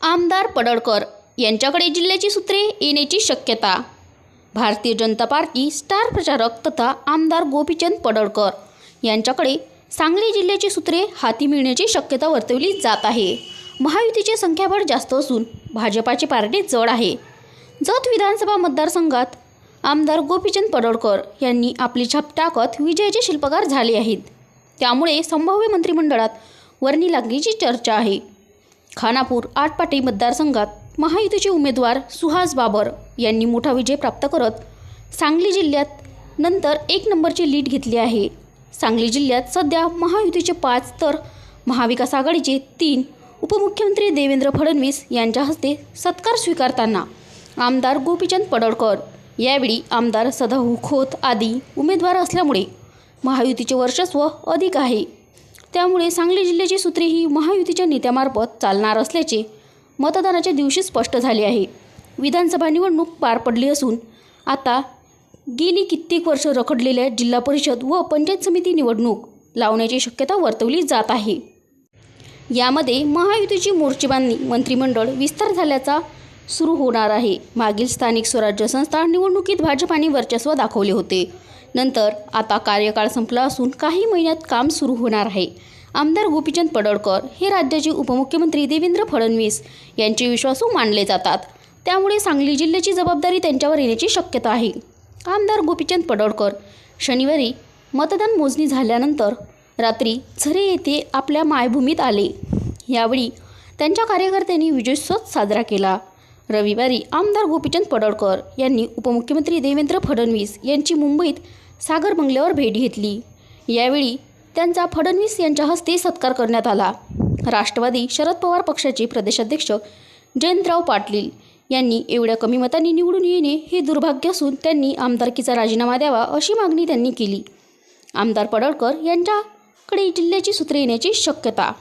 आमदार पडळकर यांच्याकडे जिल्ह्याची सूत्रे येण्याची शक्यता. भारतीय जनता पार्टी स्टार प्रचारक तथा आमदार गोपीचंद पडळकर यांच्याकडे सांगली जिल्ह्याची सूत्रे हाती मिळण्याची शक्यता वर्तवली जात आहे. महायुतीचे संख्याबळ जास्त असून भाजपाचे पारडे जड आहे. जत विधानसभा मतदारसंघात आमदार गोपीचंद पडळकर यांनी आपली छाप टाकत विजयाचे शिल्पकार झाले आहेत. त्यामुळे संभाव्य मंत्रिमंडळात वर्णी लागण्याची चर्चा आहे. खानापूर आटपाटी मतदारसंघात महायुतीचे उमेदवार सुहास बाबर यांनी मोठा विजय प्राप्त करत सांगली जिल्ह्यात नंतर एक नंबरची लीड घेतली आहे. सांगली जिल्ह्यात सध्या महायुतीचे पाच तर महाविकास आघाडीचे तीन उपमुख्यमंत्री देवेंद्र फडणवीस यांच्या हस्ते सत्कार स्वीकारताना आमदार गोपीचंद पडळकर यावेळी आमदार सदाभाऊ खोत आदी उमेदवार असल्यामुळे महायुतीचे वर्चस्व अधिक आहे. त्यामुळे सांगली जिल्ह्याची सूत्रे ही महायुतीच्या नेत्यामार्फत चालणार असल्याचे मतदानाच्या दिवशी स्पष्ट झाले आहे. विधानसभा निवडणूक पार पडली असून आता गेली कित्येक वर्ष रखडलेल्या जिल्हा परिषद व पंचायत समिती निवडणूक लावण्याची शक्यता वर्तवली जात आहे. यामध्ये महायुतीची मोर्चेबांधणी मंत्रिमंडळ विस्तार झाल्याचा सुरू होणार आहे. मागील स्थानिक स्वराज्य संस्था निवडणुकीत भाजपाने वर्चस्व दाखवले होते. नंतर आता कार्यकाळ संपला असून काही महिन्यात काम सुरू होणार आहे. आमदार गोपीचंद पडळकर हे राज्याचे उपमुख्यमंत्री देवेंद्र फडणवीस यांचे विश्वासू मानले जातात. त्यामुळे सांगली जिल्ह्याची जबाबदारी त्यांच्यावर येण्याची शक्यता आहे. आमदार गोपीचंद पडळकर शनिवारी मतदान मोजणी झाल्यानंतर रात्री झरे येथे आपल्या मायभूमीत आले. यावेळी त्यांच्या कार्यकर्त्यांनी विजयोत्सव साजरा केला. रविवारी आमदार गोपीचंद पडळकर यांनी उपमुख्यमंत्री देवेंद्र फडणवीस यांची मुंबईत सागर बंगल्यावर भेट घेतली. यावेळी त्यांचा फडणवीस यांच्या हस्ते सत्कार करण्यात आला. राष्ट्रवादी शरद पवार पक्षाचे प्रदेशाध्यक्ष जयंतराव पाटील यांनी एवढ्या कमी मतांनी निवडून येणे हे दुर्भाग्य असून त्यांनी आमदारकीचा राजीनामा द्यावा अशी मागणी त्यांनी केली. आमदार पडळकर यांच्याकडे जिल्ह्याची सूत्रे येण्याची शक्यता